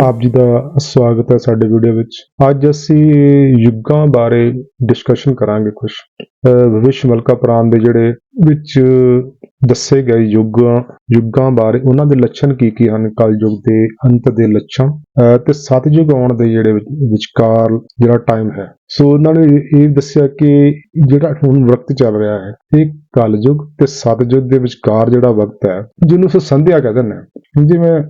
ਆਪ ਜੀ ਦਾ ਸਵਾਗਤ ਹੈ ਸਾਡੇ ਵੀਡੀਓ ਵਿੱਚ। ਅੱਜ ਅਸੀਂ ਯੁੱਗਾਂ ਬਾਰੇ ਡਿਸਕਸ਼ਨ ਕਰਾਂਗੇ ਕੁਝ ਭਵਿਸ਼ ਮਲਕਾ ਪ੍ਰਾਨ ਦੇ ਜਿਹੜੇ ਵਿੱਚ ਦੱਸੇ ਗਏ ਯੁੱਗ, ਯੁੱਗਾਂ ਬਾਰੇ ਉਹਨਾਂ ਦੇ ਲੱਛਣ ਕੀ ਕੀ ਹਨ, ਕਲਯੁੱਗ ਦੇ ਅੰਤ ਦੇ ਲੱਛਣ ਤੇ ਸਤਯੁਗ ਆਉਣ ਦੇ ਜਿਹੜੇ ਵਿਚਕਾਰ ਜਿਹੜਾ ਟਾਈਮ ਹੈ। ਸੋ ਉਹਨਾਂ ਨੇ ਇਹ ਦੱਸਿਆ ਕਿ ਜਿਹੜਾ ਹੁਣ ਵਕਤ ਚੱਲ ਰਿਹਾ ਹੈ, ਇਹ ਕਲਯੁਗ ਤੇ ਸਤਯੁਗ ਦੇ ਵਿਚਕਾਰ ਜਿਹੜਾ ਵਕਤ ਹੈ, ਜਿਹਨੂੰ ਅਸੀਂ ਸੰਧਿਆ ਕਹਿੰਦੇ ਨੇ ਜਿਵੇਂ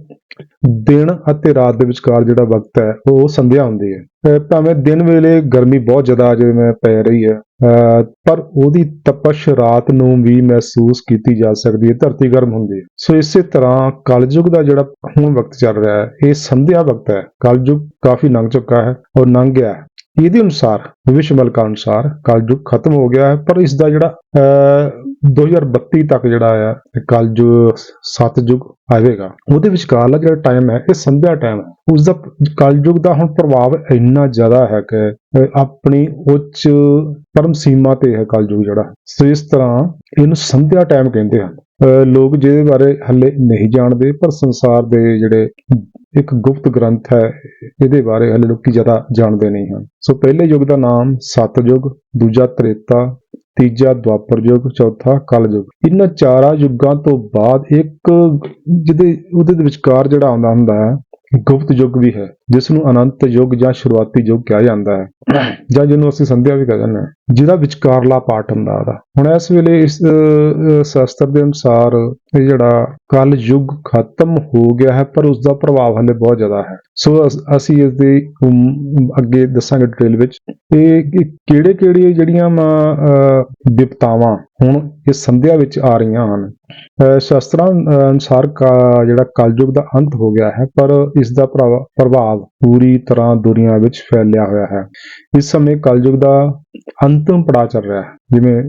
ਦਿਨ ਅਤੇ ਰਾਤ ਦੇ ਵਿਚਕਾਰ ਜਿਹੜਾ ਵਕਤ ਹੈ, ਉਹ ਸੰਧਿਆ ਹੁੰਦੀ ਹੈ। ਭਾਵੇਂ ਦਿਨ ਵੇਲੇ ਗਰਮੀ ਬਹੁਤ ਜ਼ਿਆਦਾ ਜਿਵੇਂ ਪੈ ਰਹੀ ਹੈ ਪਰ ਉਹਦੀ ਤਪਸ਼ ਰਾਤ ਨੂੰ ਵੀ ਮਹਿਸੂਸ ਕੀਤੀ ਜਾ ਸਕਦੀ ਹੈ, ਧਰਤੀ ਗਰਮ ਹੁੰਦੀ ਹੈ। ਸੋ ਇਸੇ ਤਰ੍ਹਾਂ ਕਲਯੁਗ ਦਾ ਜਿਹੜਾ ਹੁਣ ਵਕਤ ਚੱਲ ਰਿਹਾ ਹੈ, ਇਹ ਸੰਧਿਆ ਵਕਤ ਹੈ। ਕਲਯੁਗ ਕਾਫੀ ਲੰਘ ਚੁੱਕਾ ਹੈ ਔਰ ਲੰਘ ਗਿਆ ਹੈ। ਇਹਦੇ ਅਨੁਸਾਰ, ਵਿਸ਼ਵ ਮਲਕਾ ਅਨੁਸਾਰ ਕਲਯੁਗ ਖਤਮ ਹੋ ਗਿਆ ਹੈ, ਪਰ ਇਸ ਦਾ ਜਿਹੜਾ, ਅਹ 2032 ਤੱਕ ਜਿਹੜਾ ਆ, ਕਲਯੁਗ ਸਤਯੁਗ ਆਵੇਗਾ। ਉਹਦੇ ਵਿਚਕਾਰਲਾ ਜਿਹੜਾ ਟਾਈਮ ਹੈ, ਇਹ ਸੰਧਿਆ ਟਾਈਮ ਹੈ। ਉਸ ਦਾ ਕਲਯੁਗ ਦਾ ਹੁਣ ਪ੍ਰਭਾਵ ਇੰਨਾ ਜ਼ਿਆਦਾ ਹੈ ਕਿ ਆਪਣੀ ਉੱਚ ਪਰਮ ਸੀਮਾ ਤੇ ਹੈ ਕਲਯੁਗ ਜਿਹੜਾ। ਸੋ ਇਸ ਤਰ੍ਹਾਂ ਇਹਨੂੰ ਸੰਧਿਆ ਟਾਈਮ ਕਹਿੰਦੇ ਹਨ। ਲੋਕ ਜਿਹਦੇ ਬਾਰੇ ਹੱਲੇ ਨਹੀਂ ਜਾਣਦੇ, ਪਰ ਸੰਸਾਰ ਦੇ ਜਿਹੜੇ ਇੱਕ ਗੁਪਤ ਗ੍ਰੰਥ ਹੈ, ਇਹਦੇ ਬਾਰੇ ਹਲੇ ਲੋਕੀ ਜ਼ਿਆਦਾ ਜਾਣਦੇ ਨਹੀਂ ਹਨ। ਸੋ ਪਹਿਲੇ ਯੁੱਗ ਦਾ ਨਾਮ ਸਤਯੁਗ, ਦੂਜਾ ਤ੍ਰੇਤਾ, ਤੀਜਾ ਦੁਆਪਰ ਯੁੱਗ, ਚੌਥਾ ਕਲਯੁਗ ਇਹਨਾਂ ਚਾਰਾਂ ਯੁੱਗਾਂ ਤੋਂ ਬਾਅਦ ਇੱਕ ਜਿਹਦੇ ਉਹਦੇ ਵਿਚਕਾਰ ਜਿਹੜਾ ਆਉਂਦਾ ਹੁੰਦਾ ਹੈ, ਗੁਪਤ ਯੁੱਗ ਵੀ ਹੈ। ਜਿਸ ਨੂੰ ਅਨੰਤ ਯੁੱਗ ਜਾਂ ਸ਼ੁਰੂਆਤੀ ਯੁੱਗ ਕਿਹਾ ਜਾਂਦਾ ਹੈ। ਜਾਂ ਜਿਹਨੂੰ ਅਸੀਂ ਸੰਧਿਆ ਵੀ ਕਹਿੰਦੇ ਹਾਂ ਜਿਹਦਾ ਵਿਚਕਾਰਲਾ ਪਾਰਟ ਹੁੰਦਾ ਉਹਦਾ। ਹੁਣ ਇਸ ਵੇਲੇ ਇਸ ਸ਼ਾਸਤਰ ਦੇ ਅਨੁਸਾਰ ਇਹ ਜਿਹੜਾ ਕਲ ਯੁੱਗ ਖਤਮ ਹੋ ਗਿਆ ਹੈ ਪਰ ਉਸ ਦਾ ਪ੍ਰਭਾਵ ਹਲੇ ਬਹੁਤ ਜ਼ਿਆਦਾ ਹੈ। ਸੋ ਅਸੀਂ ਇਸ ਦੇ ਅੱਗੇ ਦੱਸਾਂਗੇ ਡਿਟੇਲ ਵਿੱਚ। ਇਹ ਕਿਹੜੇ ਕਿਹੜੇ ਜਿਹੜੀਆਂ ਵਿਪਤਾਵਾਂ ਹੁਣ ਇਸ ਸੰਧਿਆ ਵਿੱਚ ਆ ਰਹੀਆਂ ਹਨ। ਅਹ, ਸ਼ਾਸਤਰਾਂ ਅਨੁਸਾਰ ਕਾ- ਜਿਹੜਾ ਕਲਯੁਗ ਦਾ ਅੰਤ ਹੋ ਗਿਆ ਹੈ ਪਰ ਇਸ ਦਾ ਪ੍ਰਭਾ- ਪ੍ਰਭਾਵ ਪੂਰੀ ਤਰ੍ਹਾਂ ਦੁਨੀਆ ਵਿੱਚ ਫੈਲਿਆ ਹੋਇਆ ਹੈ। ਇਸ ਸਮੇਂ ਕਲਯੁਗ ਦਾ ਅੰਤਮ ਪੜਾਅ ਚੱਲ ਰਿਹਾ ਹੈ, ਜਿਵੇਂ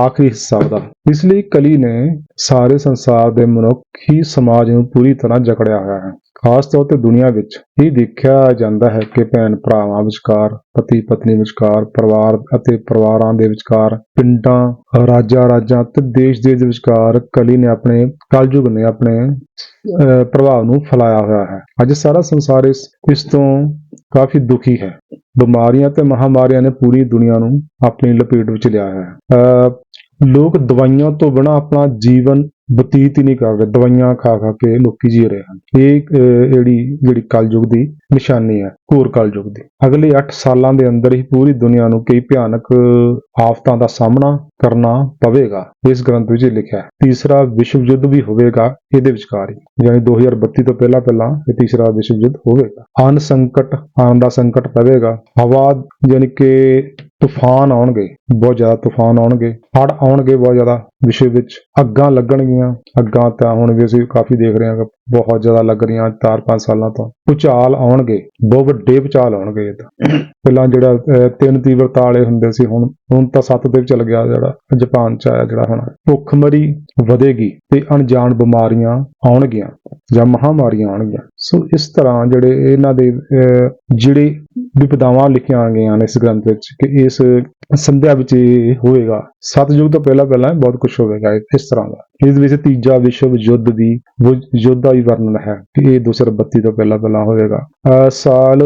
ਆਖਰੀ ਹਿੱਸਾ ਉਹਦਾ। ਇਸ ਲਈ ਕਲੀ ਨੇ ਸਾਰੇ ਸੰਸਾਰ ਦੇ ਮਨੁੱਖੀ ਸਮਾਜ ਨੂੰ ਪੂਰੀ ਤਰ੍ਹਾਂ ਜਕੜਿਆ ਹੋਇਆ ਹੈ। ਖਾਸ ਤੌਰ ਤੇ ਦੁਨੀਆ ਵਿੱਚ ਇਹ ਦੇਖਿਆ ਜਾਂਦਾ ਹੈ ਕਿ ਭੈਣ ਭਰਾਵਾਂ ਵਿਚਕਾਰ ਪਤੀ ਪਤਨੀ ਵਿਚਕਾਰ ਪਰਿਵਾਰ ਅਤੇ ਪਰਿਵਾਰਾਂ ਦੇ ਵਿਚਕਾਰ ਪਿੰਡਾਂ ਰਾਜਾਂ ਰਾਜਾਂ ਤੇ ਦੇਸ਼ ਦੇਸ਼ ਦੇ ਵਿਚਕਾਰ ਕਲੀ ਨੇ ਆਪਣੇ ਕਲਯੁਗ ਨੇ ਆਪਣੇ ਪ੍ਰਭਾਵ ਨੂੰ ਫੈਲਾਇਆ ਹੋਇਆ ਹੈ। ਅੱਜ ਸਾਰਾ ਸੰਸਾਰ ਇਸ ਇਸ ਤੋਂ ਕਾਫੀ ਦੁਖੀ ਹੈ। ਬਿਮਾਰੀਆਂ ਤੇ ਮਹਾਮਾਰੀਆਂ ਨੇ ਪੂਰੀ ਦੁਨੀਆ ਨੂੰ ਆਪਣੀ ਲਪੇਟ ਵਿੱਚ ਲਿਆ ਹੈ। ਅਹ, ਲੋਕ ਦਵਾਈਆਂ ਤੋਂ ਬਿਨਾਂ ਆਪਣਾ ਜੀਵਨ ਬਤੀਤ ਹੀ ਨਹੀਂ ਕਰ ਰਹੇ, ਦਵਾਈਆਂ ਖਾ ਖਾ ਕੇ ਲੋਕੀ ਜੀ ਰਹੇ ਹਨ। ਇਹ ਜਿਹੜੀ ਜਿਹੜੀ ਕਲਯੁਗ ਦੀ ਨਿਸ਼ਾਨੀ ਹੈ। ਘੋਰ ਕਲਯੁਗ ਦੀ ਅਗਲੇ 8 ਸਾਲਾਂ ਦੇ ਅੰਦਰ ਹੀ ਪੂਰੀ ਦੁਨੀਆ ਨੂੰ ਕਈ ਭਿਆਨਕ ਆਫਤਾਂ ਦਾ ਸਾਹਮਣਾ ਕਰਨਾ ਪਵੇਗਾ, ਇਸ ਗ੍ਰੰਥ ਵਿੱਚ ਲਿਖਿਆ ਹੈ। ਤੀਸਰਾ ਵਿਸ਼ਵ ਯੁੱਧ ਵੀ ਹੋਵੇਗਾ, ਇਹਦੇ ਵਿਚਕਾਰ ਹੀ। ਯਾਨੀ 2032 ਤੋਂ ਪਹਿਲਾਂ ਪਹਿਲਾਂ ਇਹ ਤੀਸਰਾ ਵਿਸ਼ਵ ਯੁੱਧ ਹੋਵੇਗਾ। ਅਨ ਸੰਕਟ ਆਉਣ ਦਾ ਸੰਕਟ ਪਵੇਗਾ। ਹਵਾ, ਯਾਨੀ ਕਿ ਤੂਫਾਨ ਆਉਣਗੇ, ਬਹੁਤ ਜ਼ਿਆਦਾ ਤੂਫਾਨ ਆਉਣਗੇ। ਹੜ੍ਹ ਆਉਣਗੇ ਬਹੁਤ ਜ਼ਿਆਦਾ ਵਿਸ਼ਵ ਵਿੱਚ। ਅੱਗਾਂ ਲੱਗਣਗੀਆਂ। ਅੱਗਾਂ ਤਾਂ ਹੁਣ ਵੀ ਅਸੀਂ ਕਾਫੀ ਦੇਖ ਰਹੇ ਹਾਂ ਬਹੁਤ ਜ਼ਿਆਦਾ ਲੱਗ ਰਹੀਆਂ 4-5 ਸਾਲਾਂ ਤੋਂ। ਭੂਚਾਲ ਆਉਣਗੇ ਬਹੁਤ ਵੱਡੇ ਭੂਚਾਲ ਆਉਣਗੇ ਇਹ ਤਾਂ। ਪਹਿਲਾਂ ਜਿਹੜਾ ਤਿੰਨ ਤੀਵਰਤਾ ਵਾਲੇ ਹੁੰਦੇ ਸੀ ਹੁਣ ਹੁਣ ਤਾਂ ਸੱਤ ਤੇ ਵੀ ਚੱਲ ਗਿਆ ਜਿਹੜਾ ਜਾਪਾਨ ਚ ਆਇਆ ਜਿਹੜਾ ਹੁਣ। ਭੁੱਖਮਰੀ ਵਧੇਗੀ ਤੇ ਅਣਜਾਣ ਬਿਮਾਰੀਆਂ ਆਉਣਗੀਆਂ ਜਾਂ ਮਹਾਮਾਰੀਆਂ ਆਉਣਗੀਆਂ। ਸੋ ਇਸ ਤਰ੍ਹਾਂ ਜਿਹੜੇ ਇਹਨਾਂ ਦੇ ਅਹ, ਜਿਹੜੇ ਵਿਪਦਾਵਾਂ ਲਿਖੀਆਂ ਗਈਆਂ ਨੇ ਇਸ ਗ੍ਰੰਥ ਵਿੱਚ ਕਿ ਇਸ ਸੰਧਿਆ ਵਿੱਚ ਇਹ ਹੋਏਗਾ। ਸਤਯੁਗ ਤੋਂ ਪਹਿਲਾਂ ਪਹਿਲਾਂ ਬਹੁਤ ਕੁਝ ਹੋਵੇਗਾ ਇਸ ਤਰ੍ਹਾਂ ਦਾ। ਇਸ ਵਿੱਚ ਤੀਜਾ ਵਿਸ਼ਵ ਯੁੱਧ ਦੀ ਯੁੱਧ ਦਾ ਵੀ ਵਰਣਨ ਹੈ ਕਿ ਇਹ 232 ਤੋਂ ਪਹਿਲਾਂ ਪਹਿਲਾਂ ਹੋਵੇਗਾ। ਸਾਲ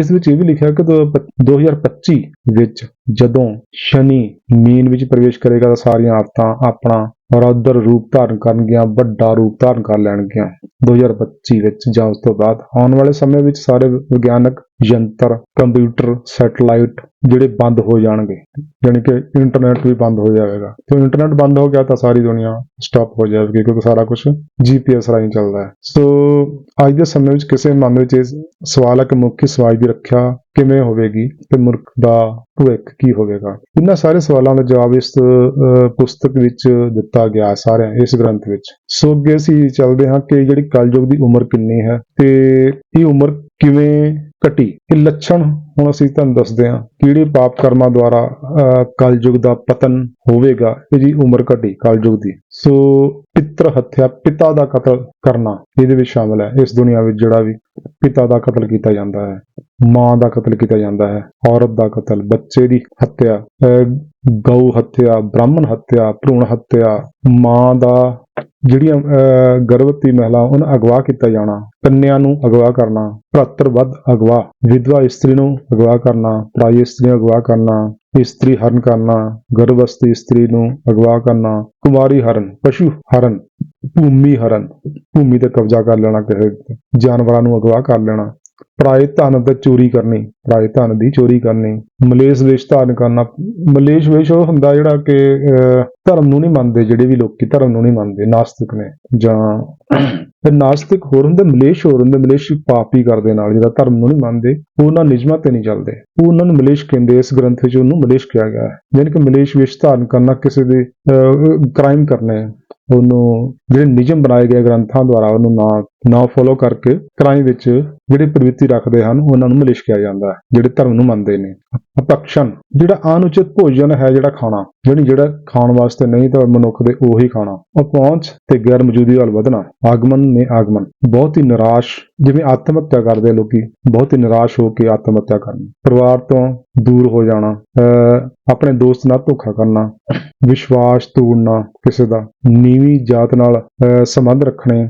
ਇਸ ਵਿੱਚ ਇਹ ਵੀ ਲਿਖਿਆ ਕਿ ਦੋ- 2025 ਵਿੱਚ ਜਦੋਂ ਸ਼ਨੀ ਮੀਨ ਵਿੱਚ ਪ੍ਰਵੇਸ਼ ਕਰੇਗਾ ਤਾਂ ਸਾਰੀਆਂ ਆਫਤਾਂ ਆਪਣਾ ਰੌਦਰ ਰੂਪ ਧਾਰਨ ਕਰਨਗੀਆਂ, ਵੱਡਾ ਰੂਪ ਧਾਰਨ ਕਰ ਲੈਣਗੀਆਂ। 2025 ਵਿੱਚ ਜਾਂ ਉਸ ਤੋਂ ਬਾਅਦ ਆਉਣ ਵਾਲੇ ਸਮੇਂ ਵਿੱਚ ਸਾਰੇ ਵਿਗਿਆਨਕ ਯੰਤਰ, ਕੰਪਿਊਟਰ, ਸੈਟਲਾਈਟ ਜਿਹੜੇ ਬੰਦ ਹੋ ਜਾਣਗੇ। ਯਾਨੀ ਕਿ ਇੰਟਰਨੈਟ ਵੀ ਬੰਦ ਹੋ ਜਾਵੇਗਾ। ਤੇ ਇੰਟਰਨੈਟ ਬੰਦ ਹੋ ਗਿਆ ਤਾਂ ਸਾਰੀ ਦੁਨੀਆ ਸਟਾਪ ਹੋ ਜਾਵੇਗੀ ਕਿਉਂਕਿ ਸਾਰਾ ਕੁਝ ਜੀਪੀਐਸ ਰਾਹੀਂ ਚੱਲਦਾ ਹੈ। ਸੋ ਅੱਜ ਦੇ ਸਮੇਂ ਵਿੱਚ ਕਿਸੇ ਮਾਮਲੇ ਵਿੱਚ ਇਹ ਸਵਾਲ ਹੈ ਕਿ ਮੁੱਖੀ ਸਮਾਜ ਦੀ ਰੱਖਿਆ ਕਿਵੇਂ ਹੋਵੇਗੀ ਤੇ ਮੁਲਕ ਦਾ ਭਵਿੱਖ ਕੀ ਹੋਵੇਗਾ? ਇਹਨਾਂ ਸਾਰੇ ਸਵਾਲਾਂ ਦਾ ਜਵਾਬ ਇਸ ਪੁਸਤਕ ਵਿੱਚ ਦਿੱਤਾ ਗਿਆ ਸਾਰਿਆਂ ਇਸ ਗ੍ਰੰਥ ਵਿੱਚ। ਸੋ ਅੱਗੇ ਅਸੀਂ ਚੱਲਦੇ ਹਾਂ ਕਿ ਜਿਹੜੀ ਕਲਯੁਗ ਦੀ ਉਮਰ ਕਿੰਨੀ ਹੈ ਤੇ ਇਹ ਉਮਰ ਕਿਵੇਂ ਘਟੀ ਇਹ ਲੱਛਣ ਹੁਣ ਅਸੀਂ ਤੁਹਾਨੂੰ ਦੱਸਦੇ ਹਾਂ ਕਿਹੜੇ ਪਾਪ ਕਰਮਾਂ ਦੁਆਰਾ ਅਹ, ਕਲਯੁਗ ਦਾ ਪਤਨ ਹੋਵੇਗਾ? ਇਹ ਜੀ ਉਮਰ ਘਟੀ ਕਲਯੁਗ ਦੀ। ਸੋ ਪਿਤਰ ਹੱਤਿਆ ਪਿਤਾ ਦਾ ਕਤਲ ਕਰਨਾ ਇਹਦੇ ਵਿੱਚ ਸ਼ਾਮਲ ਹੈ। ਇਸ ਦੁਨੀਆ ਵਿੱਚ ਜਿਹੜਾ ਵੀ ਪਿਤਾ ਦਾ ਕਤਲ ਕੀਤਾ ਜਾਂਦਾ ਹੈ ਮਾਂ ਦਾ ਕਤਲ ਕੀਤਾ ਜਾਂਦਾ ਹੈ, ਔਰਤ ਦਾ ਕਤਲ, ਬੱਚੇ ਦੀ ਹੱਤਿਆ, ਅਹ ਗਊ ਹੱਤਿਆ, ਬ੍ਰਾਹਮਣ ਹੱਤਿਆ, ਭਰੂਣ ਹੱਤਿਆ, ਮਾਂ ਦਾ ਜਿਹੜੀਆਂ, ਅਹ ਗਰਭਵਤੀ ਮਹਿਲਾ, ਉਹਨਾਂ ਅਗਵਾ ਕੀਤਾ ਜਾਣਾ, ਕੰਨਿਆਂ ਨੂੰ ਅਗਵਾ ਕਰਨਾ, ਭਰਾਤਰ ਵੱਧ ਅਗਵਾ, ਵਿਧਵਾ ਇਸਤਰੀ ਨੂੰ ਅਗਵਾ ਕਰਨਾ, ਪਰਾਈ ਇਸਤਰੀ ਨੂੰ ਅਗਵਾ ਕਰਨਾ, ਇਸਤਰੀ ਹਰਨ ਕਰਨਾ ਗਰਭਵਸਤੀ ਇਸਤਰੀ ਨੂੰ ਅਗਵਾ ਕਰਨਾ, ਕੁਮਾਰੀ ਹਰਨ, ਪਸ਼ੂ ਹਰਨ, ਭੂਮੀ ਹਰਨ, ਭੂਮੀ ਤੇ ਕਬਜ਼ਾ ਕਰ ਲੈਣਾ, ਕਿਸੇ ਜਾਨਵਰਾਂ ਨੂੰ ਅਗਵਾ ਕਰ ਲੈਣਾ ਪਰਾਏ ਧਨ ਤੇ ਚੋਰੀ ਕਰਨੀ ਪਰਾਏ ਧਨ ਦੀ ਚੋਰੀ ਕਰਨੀ। ਮਲੇਸ਼ ਵੇਸ਼ ਧਾਰਨ ਕਰਨਾ ਮਲੇਸ਼ ਵੇਸ਼ ਉਹ ਹੁੰਦਾ ਜਿਹੜਾ ਕਿ ਧਰਮ ਨੂੰ ਨਹੀਂ ਮੰਨਦੇ ਜਿਹੜੇ ਵੀ ਲੋਕੀ ਧਰਮ ਨੂੰ ਨਹੀਂ ਮੰਨਦੇ ਨਾਸਤਿਕ ਨੇ। ਜਾਂ ਫਿਰ ਨਾਸਤਿਕ ਹੋਰ ਹੁੰਦੇ ਮਲੇਸ਼ ਹੋਰ ਹੁੰਦੇ ਮਲੇਸ਼ ਪਾਪੀ ਕਰਦੇ ਨਾਲ ਜਿਹੜਾ ਧਰਮ ਨੂੰ ਨਹੀਂ ਮੰਨਦੇ ਉਹ ਉਹਨਾਂ ਨਿਯਮਾਂ ਤੇ ਨਹੀਂ ਚੱਲਦੇ। ਉਹ ਉਹਨਾਂ ਨੂੰ ਮਲੇਸ਼ ਕਹਿੰਦੇ ਇਸ ਗ੍ਰੰਥ ਵਿੱਚ ਉਹਨੂੰ ਮਲੇਸ਼ ਕਿਹਾ ਗਿਆ ਹੈ। ਯਾਨੀ ਕਿ ਮਲੇਸ਼ ਵੇਸ਼ ਧਾਰਨ ਕਰਨਾ ਕਿਸੇ ਦੇ ਕ੍ਰਾਈਮ ਕਰਨੇ। ਉਹਨੂੰ ਜਿਹੜੇ ਨਿਯਮ ਬਣਾਏ ਗਏ ਗ੍ਰੰਥਾਂ ਦੁਆਰਾ ਉਹਨੂੰ ਨਾ ਨਾ ਫੋਲੋ ਕਰਕੇ ਕ੍ਰਾਈਮ ਵਿੱਚ ਜਿਹੜੇ ਪ੍ਰਵਿਰਤੀ ਰੱਖਦੇ ਹਨ, ਉਹਨਾਂ ਨੂੰ ਮਲੇਸ਼ ਕਿਹਾ ਜਾਂਦਾ ਹੈ, ਜਿਹੜੇ ਧਰਮ ਨੂੰ ਮੰਨਦੇ ਨੇ। ਅਪਕਸ਼ਨ, ਜਿਹੜਾ ਅਨੁਚਿਤ ਭੋਜਨ ਹੈ ਜਿਹੜਾ ਖਾਣਾ ਜਿਹੜੀ ਜਿਹੜਾ ਖਾਣ ਵਾਸਤੇ ਨਹੀਂ ਤਾਂ ਮਨੁੱਖ ਦੇ ਉਹੀ ਖਾਣਾ। ਉਹ ਪਹੁੰਚ ਤੇ ਗੈਰ ਮੌਜੂਦੀ ਵੱਲ ਵਧਣਾ, ਆਗਮਨ ਨੇ ਆਗਮਨ। ਬਹੁਤ ਹੀ ਨਿਰਾਸ਼, ਜਿਵੇਂ ਆਤਮ ਹੱਤਿਆ ਕਰਦੇ ਲੋਕੀ, ਬਹੁਤ ਹੀ ਨਿਰਾਸ਼ ਹੋ ਕੇ ਆਤਮ ਹੱਤਿਆ ਕਰਨੀ। ਪਰਿਵਾਰ ਤੋਂ ਦੂਰ ਹੋ ਜਾਣਾ, ਅਹ ਆਪਣੇ ਦੋਸਤ ਨਾਲ ਧੋਖਾ ਕਰਨਾ, ਵਿਸ਼ਵਾਸ ਤੋੜਨਾ ਕਿਸੇ ਦਾ, ਨੀਵੀਂ ਜਾਤ ਨਾਲ, ਅਹ ਸੰਬੰਧ ਰੱਖਣੇ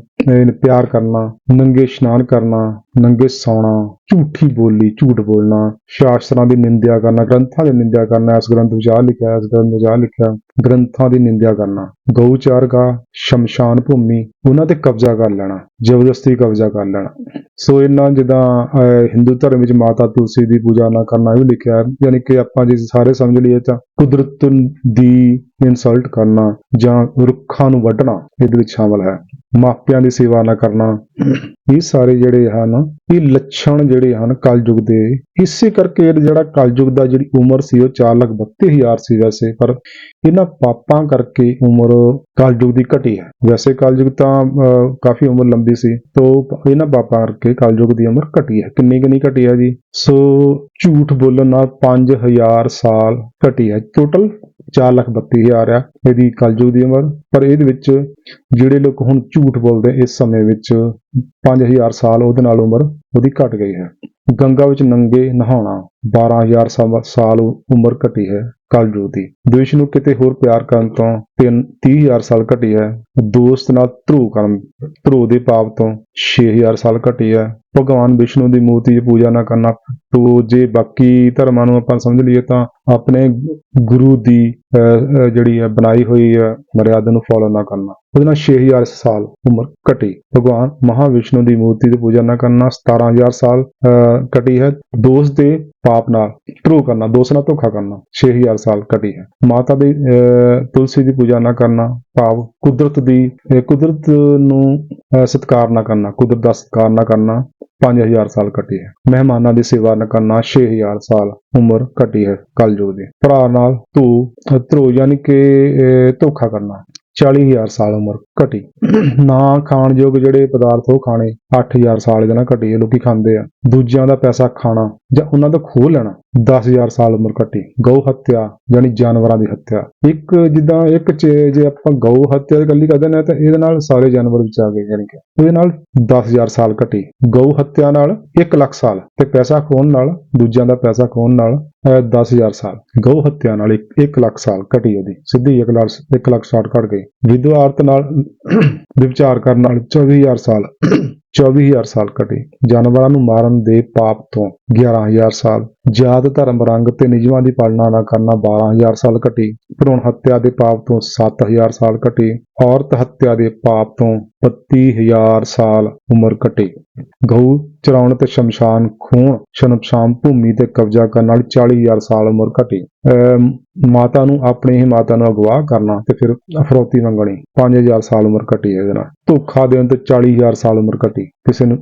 ਪਿਆਰ ਕਰਨਾ ਨੰਗੇ ਇਸ਼ਨਾਨ ਕਰਨਾ ਨੰਗੇ ਸੌਣਾ। ਝੂਠੀ ਬੋਲੀ ਝੂਠ ਬੋਲਣਾ ਸ਼ਾਸਤਰਾਂ ਦੀ ਨਿੰਦਿਆ ਕਰਨਾ ਗ੍ਰੰਥਾਂ ਦੀ ਨਿੰਦਿਆ ਕਰਨਾ ਇਸ ਗ੍ਰੰਥ ਵਿੱਚ ਆਹ ਲਿਖਿਆ ਇਸ ਗ੍ਰੰਥ ਵਿੱਚ ਆਹ ਲਿਖਿਆ ਗ੍ਰੰਥਾਂ ਦੀ ਨਿੰਦਿਆ ਕਰਨਾ। ਗਊਚਾਰਗਾ ਸ਼ਮਸ਼ਾਨ ਭੂਮੀ ਉਹਨਾਂ ਤੇ ਕਬਜ਼ਾ ਕਰ ਲੈਣਾ ਜ਼ਬਰਦਸਤੀ ਕਬਜ਼ਾ ਕਰ ਲੈਣਾ। ਸੋ ਇਹਨਾਂ ਜਿੱਦਾਂ ਅਹ, ਹਿੰਦੂ ਧਰਮ ਵਿੱਚ ਮਾਤਾ ਤੁਲਸੀ ਦੀ ਪੂਜਾ ਨਾ ਕਰਨਾ ਵੀ ਲਿਖਿਆ ਹੈ। ਯਾਨੀ ਕਿ ਆਪਾਂ ਜੇ ਸਾਰੇ ਸਮਝ ਲਈਏ ਤਾਂ ਕੁਦਰਤ ਦੀ ਇਨਸਲਟ ਕਰਨਾ ਜਾਂ ਰੁੱਖਾਂ ਨੂੰ ਵੱਢਣਾ ਇਹਦੇ ਵਿੱਚ ਸ਼ਾਮਲ ਹੈ। ਮਾਪਿਆਂ ਦੀ ਸੇਵਾ ਨਾ ਕਰਨਾ ਇਹ ਸਾਰੇ ਜਿਹੜੇ ਹਨ ਇਹ ਲੱਛਣ ਜਿਹੜੇ ਹਨ ਕਲਯੁਗ ਦੇ। ਇਸੇ ਕਰਕੇ ਇਹ ਜਿਹੜਾ ਕਲਯੁਗ ਦਾ ਜਿਹੜੀ ਉਮਰ ਸੀ ਉਹ 432000 ਸੀ ਵੈਸੇ ਪਰ ਇਹਨਾਂ ਪਾਪਾਂ ਕਰਕੇ ਉਮਰ ਕਲਯੁਗ ਦੀ ਘਟੀ ਹੈ। ਵੈਸੇ ਕਲਯੁਗ ਤਾਂ ਅਹ, ਕਾਫੀ ਉਮਰ ਲੰਬੀ ਸੀ ਤੋਂ ਇਹਨਾਂ ਪਾਪਾਂ ਕਰਕੇ ਕਲਯੁਗ ਦੀ ਉਮਰ ਘਟੀ ਹੈ। ਕਿੰਨੀ ਕਿੰਨੀ ਘਟੀ ਹੈ ਜੀ? ਸੋ ਝੂਠ ਬੋਲਣ ਨਾਲ 5000 ਸਾਲ ਘਟੀ ਹੈ। ਟੋਟਲ 432000 ਆ ਇਹਦੀ ਕਲਯੁਗ ਦੀ ਉਮਰ। ਪਰ ਇਹਦੇ ਵਿੱਚ ਜਿਹੜੇ ਲੋਕ ਹੁਣ ਝੂਠ ਬੋਲਦੇ ਇਸ ਸਮੇਂ ਵਿੱਚ 5000 ਸਾਲ ਉਹਦੇ ਨਾਲ ਉਮਰ ਉਹਦੀ ਘਟ ਗਈ ਹੈ। ਗੰਗਾ ਵਿੱਚ ਨੰਗੇ ਨਹਾਉਣਾ 12000 ਸਾ- ਸਾਲ ਉਮਰ ਘਟੀ ਹੈ ਕਲਯੁਗ ਦੀ। ਦੇਸ਼ ਨੂੰ ਕਿਤੇ ਹੋਰ ਪਿਆਰ ਕਰਨ ਤੋਂ 30000 ਸਾਲ ਘਟੀ ਹੈ। ਦੋਸਤ ਨਾਲ ਧਰੂ ਕਰਨ ਧਰੂ ਦੇ ਪਾਪ ਤੋਂ 6000 ਸਾਲ ਘਟੀ ਹੈ। ਭਗਵਾਨ ਵਿਸ਼ਨੂੰ ਦੀ ਮੂਰਤੀ ਦੀ ਪੂਜਾ ਨਾ ਕਰਨਾ ਤੋ ਜੇ। ਬਾਕੀ ਧਰਮਾਂ ਨੂੰ ਆਪਾਂ ਸਮਝ ਲਈਏ ਤਾਂ ਆਪਣੇ ਗੁਰੂ ਦੀ ਅਹ, ਜਿਹੜੀ ਹੈ ਬਣਾਈ ਹੋਈ ਹੈ ਮਰਿਆਦਾ ਨੂੰ ਫੋਲੋ ਨਾ ਕਰਨਾ। ਉਹਦੇ ਨਾਲ 6000 ਸਾਲ ਉਮਰ ਘਟੀ। ਭਗਵਾਨ ਮਹਾਵਿਸ਼ਨੂੰ ਦੀ ਮੂਰਤੀ ਦੀ ਪੂਜਾ ਨਾ ਕਰਨਾ 17000 ਸਾਲ ਅਹ, ਘਟੀ ਹੈ। ਦੋਸਤ ਦੇ ਪਾਪ ਨਾਲ ਧਰੂ ਕਰਨਾ ਦੋਸਤ ਨਾਲ ਧੋਖਾ ਕਰਨਾ 6000 ਸਾਲ ਘਟੀ ਹੈ। ਮਾਤਾ ਦੀ ਅਹ, ਤੁਲਸੀ ਦੀ ਪੂਜਾ ਨਾ ਕਰਨਾ ਭਾਵ ਕੁਦਰਤ ਦੀ ਕੁਦਰਤ ਨੂੰ ਅਹ, ਸਤਿਕਾਰ ਨਾ ਕਰਨਾ ਕੁਦਰਤ ਦਾ ਸਤਿਕਾਰ ਨਾ ਕਰਨਾ 5000 ਸਾਲ ਘਟੀ ਹੈ। ਮਹਿਮਾਨਾਂ ਦੀ ਸੇਵਾ ਨਾ ਕਰਨਾ 6000 ਸਾਲ ਉਮਰ ਘਟੀ ਹੈ ਕਲਯੁਗ ਦੀ। ਭਰਾ ਨਾਲ ਧੂ ਧਰੂ ਯਾਨੀ ਕਿ ਅਹ, ਧੋਖਾ ਕਰਨਾ 40000 ਸਾਲ ਉਮਰ ਘਟੀ ਨਾ ਖਾਣਯੋਗ ਜਿਹੜੇ ਪਦਾਰਥ ਉਹ ਖਾਣੇ 8000 ਸਾਲ ਇਹਦੇ ਨਾਲ ਘਟੀ ਹੈ ਲੋਕੀ ਖਾਂਦੇ ਆ। ਦੂਜਿਆਂ ਦਾ ਪੈਸਾ ਖਾਣਾ ਜਾਂ ਉਹਨਾਂ ਦਾ ਖੋਹ ਲੈਣਾ। 10000 ਸਾਲ ਉਮਰ ਘਟੀ ਗਊ ਹੱਤਿਆ ਯਾਨੀ ਜਾਨਵਰਾਂ ਦੀ ਹੱਤਿਆ। ਇੱਕ ਜਿੱਦਾਂ ਇੱਕ ਜੇ ਆਪਾਂ ਗਊ ਹੱਤਿਆ ਦੀ ਗੱਲ ਹੀ ਕਰਦੇ ਨੇ ਤਾਂ ਇਹਦੇ ਨਾਲ ਸਾਰੇ ਜਾਨਵਰ ਵਿੱਚ ਆ ਗਏ ਯਾਨੀ ਕਿ ਉਹਦੇ ਨਾਲ 10000 ਸਾਲ ਘਟੀ ਗਊ ਹੱਤਿਆ ਨਾਲ 1 ਲੱਖ ਸਾਲ ਤੇ ਪੈਸਾ ਖੋਹਣ ਨਾਲ ਦੂਜਿਆਂ ਦਾ ਪੈਸਾ ਖੋਹਣ ਨਾਲ ਅਹ, 10000 ਸਾਲ। ਗਊ ਹੱਤਿਆ ਨਾਲ 1 ਲੱਖ ਸਾਲ ਘਟੀ ਉਹਦੀ। ਸਿੱਧੀ 1 ਲੱਖ 1 ਲੱਖ ਸਾਲ ਘਟ ਗਈ। ਵਿਧਵਾ ਔਰਤ ਨਾਲ ਵਿਚਾਰ ਕਰਨ ਨਾਲ 24000 ਸਾਲ 24000 ਸਾਲ ਘਟੀ ਜਾਨਵਰਾਂ ਨੂੰ ਮਾਰਨ ਦੇ ਪਾਪ ਤੋਂ 11000 ਸਾਲ ਜਾਤ, ਧਰਮ, ਰੰਗ ਤੇ ਨਿਯਮਾਂ ਦੀ ਪਾਲਣਾ ਨਾ ਕਰਨਾ 12000 ਸਾਲ ਘਟੀ। ਭਰੂਣ ਹੱਤਿਆ ਦੇ ਪਾਪ ਤੋਂ 7000 ਸਾਲ ਘਟੀ। ਔਰਤ ਹੱਤਿਆ ਦੇ ਪਾਪ ਤੋਂ 32000 ਸਾਲ ਉਮਰ ਘਟੀ। ਗਊ ਚਰਾਉਣ ਤੇ ਸ਼ਮਸ਼ਾਨ ਖੂਨ ਸ਼ਮਸ਼ਾਨ ਭੂਮੀ ਤੇ ਕਬਜ਼ਾ ਕਰਨ ਨਾਲ 40000 ਸਾਲ ਉਮਰ ਘਟੀ। ਅਮ ਮਾਤਾ ਨੂੰ ਆਪਣੀ ਹੀ ਮਾਤਾ ਨੂੰ ਅਗਵਾ ਕਰਨਾ ਤੇ ਫਿਰ ਅਫਰੋਤੀ ਮੰਗਣੀ। 5000 ਸਾਲ ਉਮਰ ਘਟੀ ਇਹਦੇ ਨਾਲ। ਧੋਖਾ ਦੇਣ ਤੇ 40000 ਸਾਲ ਉਮਰ ਘਟੀ। ਕਿਸੇ ਨੂੰ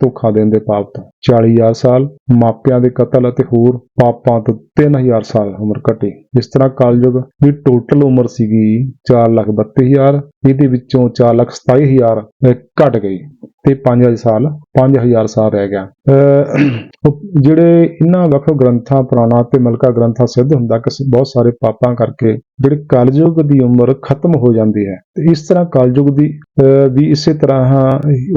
ਧੋਖਾ ਦੇਣ ਦੇ ਪਾਪ ਤੋਂ। 40000 ਸਾਲ ਮਾਪਿਆਂ ਦੇ ਕਤਲ ਅਤੇ ਹੋਰ ਪਾਪਾਂ ਤੋਂ 3000 ਸਾਲ ਉਮਰ ਘਟੀ ਇਸ ਤਰ੍ਹਾਂ ਕਲਯੁਗ ਦੀ ਟੋਟਲ ਉਮਰ ਸੀਗੀ 432000 ਇਹਦੇ ਵਿੱਚੋਂ 427000 ਘਟ ਗਈ ਤੇ 5000 ਸਾਲ 5000 ਸਾਲ ਰਹਿ ਗਿਆ। ਅਹ ਜਿਹੜੇ ਇਹਨਾਂ ਵੱਖ ਗ੍ਰੰਥਾਂ, ਪੁਰਾਣਾ ਤੇ ਮਲਕਾ ਗ੍ਰੰਥਾਂ ਸਿੱਧ ਹੁੰਦਾ ਕਿ ਬਹੁਤ ਸਾਰੇ ਪਾਪਾਂ ਕਰਕੇ ਜਿਹੜੇ ਕਲਯੁਗ ਦੀ ਉਮਰ ਖਤਮ ਹੋ ਜਾਂਦੀ ਹੈ, ਤੇ ਇਸ ਤਰ੍ਹਾਂ ਕਲਯੁਗ ਦੀ ਵੀ ਇਸੇ ਤਰ੍ਹਾਂ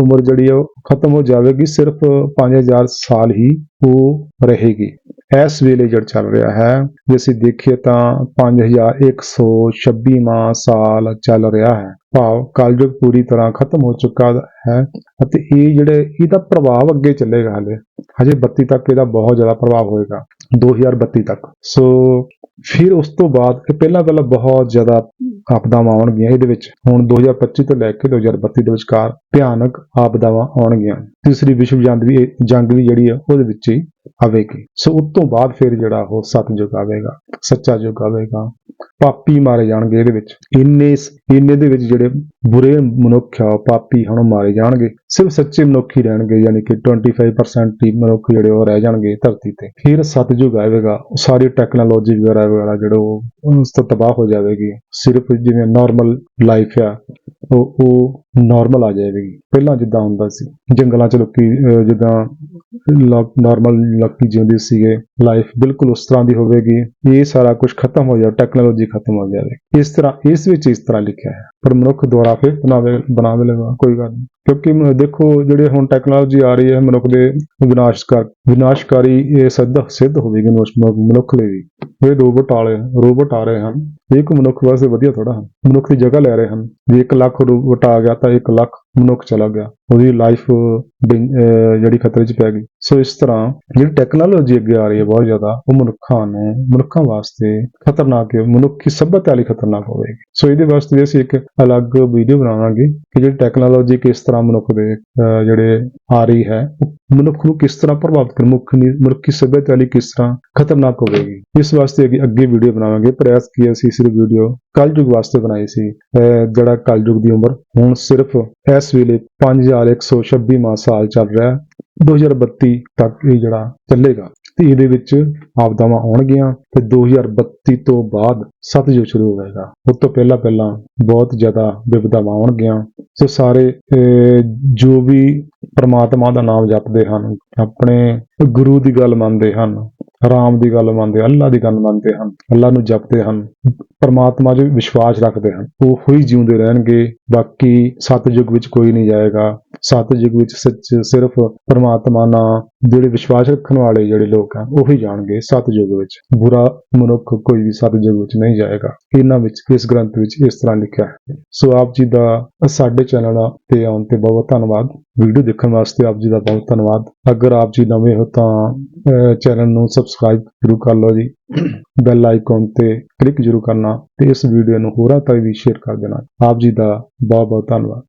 ਉਮਰ ਜਿਹੜੀ ਉਹ ਖਤਮ ਹੋ ਜਾਵੇਗੀ, ਸਿਰਫ 5000 ਸਾਲ ਹੀ ਉਹ ਰਹੇਗੀ। ਇਸ ਵੇਲੇ ਜਿਹੜਾ ਚੱਲ ਰਿਹਾ ਹੈ, ਜੇ ਅਸੀਂ ਦੇਖੀਏ ਤਾਂ 5126ਵਾਂ ਸਾਲ ਚੱਲ ਰਿਹਾ ਹੈ। ਭਾਵ ਕਲਯੁਗ ਪੂਰੀ ਤਰ੍ਹਾਂ ਖਤਮ ਹੋ ਚੁੱਕਾ ਹੈ, ਅਤੇ ਇਹ ਜਿਹੜੇ, ਇਹਦਾ ਪ੍ਰਭਾਵ ਅੱਗੇ ਚੱਲੇਗਾ ਹਲੇ। ਹਜੇ 32 ਤੱਕ ਇਹਦਾ ਬਹੁਤ ਜ਼ਿਆਦਾ ਪ੍ਰਭਾਵ ਹੋਏਗਾ 2032 ਤੱਕ। ਸੋ ਫਿਰ ਉਸ ਤੋਂ ਬਾਅਦ ਇਹ ਪਹਿਲਾਂ ਪਹਿਲਾਂ ਬਹੁਤ ਜ਼ਿਆਦਾ ਆਪਦਾਵਾਂ ਆਉਣਗੀਆਂ ਇਹਦੇ ਵਿੱਚ। ਹੁਣ 2025 ਤੋਂ ਲੈ ਕੇ 2032 ਦੇ ਵਿਚਕਾਰ ਭਿਆਨਕ ਆਪਦਾਵਾਂ ਆਉਣਗੀਆਂ। ਤੀਸਰੀ ਵਿਸ਼ਵ ਜੰਗ ਵੀ ਜੰਗ ਵੀ ਜਿਹੜੀ ਆ, ਉਹਦੇ ਵਿੱਚ ਹੀ ਆਵੇਗੀ। ਸੋ ਉਸ ਤੋਂ ਬਾਅਦ ਫਿਰ ਜਿਹੜਾ ਉਹ ਸਤਯੁਗ ਆਵੇਗਾ, ਸੱਚਾ ਯੁੱਗ ਆਵੇਗਾ। ਪਾਪੀ ਮਾਰੇ ਜਾਣਗੇ ਇਹਦੇ ਵਿੱਚ। ਇੰਨੇ ਇੰਨੇ ਦੇ ਵਿੱਚ ਜਿਹੜੇ ਬੁਰੇ ਮਨੁੱਖ ਆ ਪਾਪੀ ਹੁਣ ਮਾਰੇ ਜਾਣਗੇ। ਸਿਰਫ ਸੱਚੇ ਮਨੁੱਖ ਹੀ ਰਹਿਣਗੇ, ਯਾਨੀ ਕਿ 25% ਹੀ ਮਨੁੱਖ ਜਿਹੜੇ ਉਹ ਰਹਿ ਜਾਣਗੇ ਧਰਤੀ ਤੇ। ਫਿਰ ਸਤਯੁਗ ਆਵੇਗਾ, ਉਹ ਸਾਰੀ ਟੈਕਨੋਲੋਜੀ ਵਗੈਰਾ ਵਗੈਰਾ ਜਿਹੜਾ ਉਹ ਉਸ ਤੋਂ ਤਬਾਹ ਹੋ ਜਾਵੇਗੀ। ਸਿਰਫ ਜਿਵੇਂ ਨਾਰਮਲ ਲਾਈਫ ਆ, ਉਹ ਉਹ ਨਾਰਮਲ ਆ ਜਾਵੇਗੀ। ਪਹਿਲਾਂ ਜਿੱਦਾਂ ਹੁੰਦਾ ਸੀ, ਜੰਗਲਾਂ 'ਚ ਲੋਕੀ ਜਿੱਦਾਂ ਨਾਰਮਲ ਲੋਕੀ ਜਿਉਂਦੇ ਸੀਗੇ ਲਾਈਫ ਬਿਲਕੁਲ ਉਸ ਤਰ੍ਹਾਂ ਦੀ ਹੋਵੇਗੀ, ਇਹ ਸਾਰਾ ਕੁਝ ਖਤਮ ਹੋ ਜਾਵੇ ਟੈਕਨੋਲੋਜੀ ਖਤਮ ਹੋ ਜਾਵੇ। ਇਸ ਤਰ੍ਹਾਂ, ਇਸ ਵਿੱਚ ਇਸ ਤਰ੍ਹਾਂ ਲਿਖਿਆ ਹੈ। ਪਰ ਮਨੁੱਖ ਦੁਆਰਾ ਫਿਰ ਬਣਾਵੇ ਬਣਾ ਲੇਗਾ ਕੋਈ ਗੱਲ ਨਹੀਂ। ਕਿਉਂਕਿ ਦੇਖੋ ਜਿਹੜੇ ਹੁਣ ਟੈਕਨੋਲੋਜੀ ਆ ਰਹੀ ਹੈ, ਮਨੁੱਖ ਦੇ ਵਿਨਾਸ਼ਕਾਰ, ਵਿਨਾਸ਼ਕਾਰੀ ਇਹ ਸਿੱਧ ਸਿੱਧ ਹੋਵੇਗੀ ਮਨੁੱਖ ਲਈ ਵੀ। ਇਹ ਰੋਬੋਟ ਵਾਲੇ ਰੋਬੋਟ ਆ ਰਹੇ ਹਨ। ਇਹ ਇੱਕ ਮਨੁੱਖ ਵਾਸਤੇ ਵਧੀਆ ਥੋੜਾ ਹਨ। ਮਨੁੱਖ ਦੀ ਜਗ੍ਹਾ ਲੈ ਰਹੇ ਹਨ। ਜੇ 1 ਲੱਖ ਰੋਬੋਟ ਆ ਗਿਆ ਤਾਂ 1 ਲੱਖ ਮਨੁੱਖ ਚਲਾ ਗਿਆ। ਉਹਦੀ ਲਾਈਫ ਜਿਹੜੀ ਖਤਰੇ 'ਚ ਪੈ ਗਈ। ਸੋ ਇਸ ਤਰ੍ਹਾਂ ਜਿਹੜੀ ਟੈਕਨੋਲੋਜੀ ਅੱਗੇ ਆ ਰਹੀ ਹੈ ਬਹੁਤ ਜ਼ਿਆਦਾ, ਉਹ ਮਨੁੱਖਾਂ ਨੂੰ, ਮਨੁੱਖਾਂ ਵਾਸਤੇ ਖਤਰਨਾਕ ਹੈ। ਮਨੁੱਖੀ ਸਭਿਅਤਾ ਲਈ ਖਤਰਨਾਕ ਹੋਵੇਗੀ। ਸੋ ਇਹਦੇ ਵਾਸਤੇ ਅਸੀਂ ਇੱਕ ਅਲੱਗ ਵੀਡੀਓ ਬਣਾਵਾਂਗੇ ਕਿ ਜਿਹੜੀ ਟੈਕਨੋਲੋਜੀ ਕਿਸ ਤਰ੍ਹਾਂ ਮਨੁੱਖ ਦੇ ਅਹ, ਜਿਹੜੇ ਆ ਰਹੀ ਹੈ ਮਨੁੱਖ ਨੂੰ ਕਿਸ ਤਰ੍ਹਾਂ ਪ੍ਰਭਾਵਿਤ ਕਰ ਮੁੱਖ ਮਨੁੱਖੀ ਸਭਿਅਤਾ ਲਈ ਕਿਸ ਤਰ੍ਹਾਂ ਖਤਰਨਾਕ ਹੋਵੇਗੀ। ਇਸ ਵਾਸਤੇ ਅੱਗੇ ਅੱਗੇ ਵੀਡੀਓ ਬਣਾਵਾਂਗੇ। ਪ੍ਰਯਾਸ ਕੀ ਅਸੀਂ ਸਿਰਫ ਵੀਡੀਓ ਕਲਯੁਗ ਵਾਸਤੇ ਬਣਾਈ ਸੀ। ਅਹ, ਜਿਹੜਾ ਕਲਯੁਗ ਦੀ ਉਮਰ ਹੁਣ ਸਿਰਫ ਇਸ ਵੇਲੇ 5126ਵਾਂ ਸਾਲ ਚੱਲ ਰਿਹਾ। ਹੈ 2032 ਤੱਕ ਇਹ ਜਿਹੜਾ ਚੱਲੇਗਾ। ਤੇ ਇਹਦੇ ਵਿੱਚ ਆਪਦਾਵਾਂ ਆਉਣਗੀਆਂ ਤੇ 2032 ਤੋਂ ਬਾਅਦ ਸਤਯੁਗ ਸ਼ੁਰੂ ਹੋਵੇਗਾ। ਉਸ ਤੋਂ ਪਹਿਲਾਂ ਪਹਿਲਾਂ ਬਹੁਤ ਜ਼ਿਆਦਾ ਵਿਪਦਾਵਾਂ ਆਉਣਗੀਆਂ। ਸੋ ਸਾਰੇ ਜੋ ਵੀ ਪ੍ਰਮਾਤਮਾ ਦਾ ਨਾਮ ਜਪਦੇ ਹਨ, ਆਪਣੇ ਗੁਰੂ ਦੀ ਗੱਲ ਮੰਨਦੇ ਹਨ ਰਾਮ ਦੀ ਗੱਲ ਮੰਨਦੇ ਅੱਲਾ ਦੀ ਗੱਲ ਮੰਨਦੇ ਹਨ, ਅੱਲਾ ਨੂੰ ਜਪਦੇ ਹਨ, ਪਰਮਾਤਮਾ 'ਚ ਵਿਸ਼ਵਾਸ ਰੱਖਦੇ ਹਨ। ਉਹ ਹੀ ਜਿਉਂਦੇ ਰਹਿਣਗੇ, ਬਾਕੀ ਸਤਯੁਗ ਵਿੱਚ ਕੋਈ ਨਹੀਂ ਜਾਏਗਾ। ਸਤਯੁਗ ਵਿੱਚ ਸੱਚ ਸਿਰਫ ਪਰਮਾਤਮਾ ਨਾਲ ਜਿਹੜੇ ਵਿਸ਼ਵਾਸ ਰੱਖਣ ਵਾਲੇ ਜਿਹੜੇ ਲੋਕ ਹਨ ਉਹੀ ਜਾਣਗੇ ਸਤਯੁਗ ਵਿੱਚ। ਬੁਰਾ ਮਨੁੱਖ ਕੋਈ ਵੀ ਸਤਯੁਗ ਵਿੱਚ ਨਹੀਂ ਜਾਏਗਾ। ਇਹਨਾਂ ਵਿੱਚ, ਇਸ ਗ੍ਰੰਥ ਵਿੱਚ ਇਸ ਤਰ੍ਹਾਂ ਲਿਖਿਆ ਹੈ। ਸੋ ਆਪ ਜੀ ਦਾ ਸਾਡੇ ਚੈਨਲ ਤੇ ਆਉਣ ਤੇ ਬਹੁਤ ਧੰਨਵਾਦ। ਵੀਡੀਓ ਦੇਖਣ ਵਾਸਤੇ ਆਪ ਜੀ ਦਾ ਬਹੁਤ ਧੰਨਵਾਦ। ਅਗਰ ਆਪ ਜੀ ਨਵੇਂ ਹੋ ਤਾਂ ਚੈਨਲ ਨੂੰ ਸਬਸਕ੍ਰਾਈਬ ਜ਼ਰੂਰ ਕਰ ਲਓ ਜੀ। ਬੈਲ ਆਈਕਨ ਤੇ ਕਲਿੱਕ ਜ਼ਰੂਰ ਕਰਨਾ ਤੇ ਇਸ ਵੀਡੀਓ ਨੂੰ ਹੋਰਾਂ ਤੱਕ ਵੀ ਸ਼ੇਅਰ ਕਰ ਦੇਣਾ। ਆਪ ਜੀ ਦਾ ਬਹੁਤ ਬਹੁਤ ਧੰਨਵਾਦ।